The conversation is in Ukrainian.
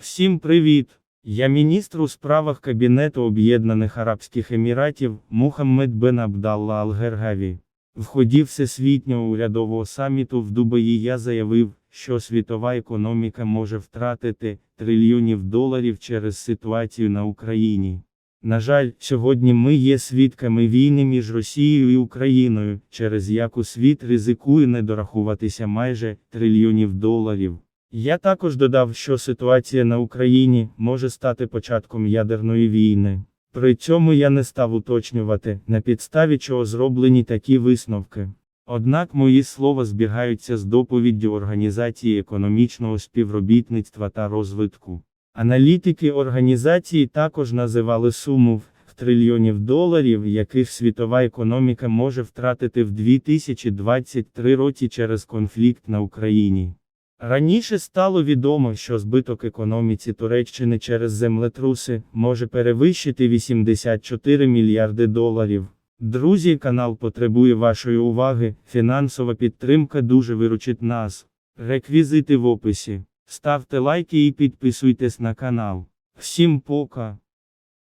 Всім привіт! Я міністр у справах Кабінету Об'єднаних Арабських Еміратів Мухаммед Бен Абдалла Ал-Гергаві. В ході Всесвітнього урядового саміту в Дубаї я заявив, що світова економіка може втратити трильйонів доларів через ситуацію на Україні. На жаль, сьогодні ми є свідками війни між Росією і Україною, через яку світ ризикує не дорахуватися майже трильйонів доларів. Я також додав, що ситуація на Україні може стати початком ядерної війни. При цьому я не став уточнювати, на підставі чого зроблені такі висновки. Однак мої слова збігаються з доповіддю Організації економічного співробітництва та розвитку. Аналітики організації також називали суму в трильйонів доларів, яких світова економіка може втратити в 2023 році через конфлікт на Україні. Раніше стало відомо, що збиток економіці Туреччини через землетруси може перевищити 84 мільярди доларів. Друзі, канал потребує вашої уваги, фінансова підтримка дуже виручить нас. Реквізити в описі. Ставте лайки і підписуйтесь на канал. Всім пока!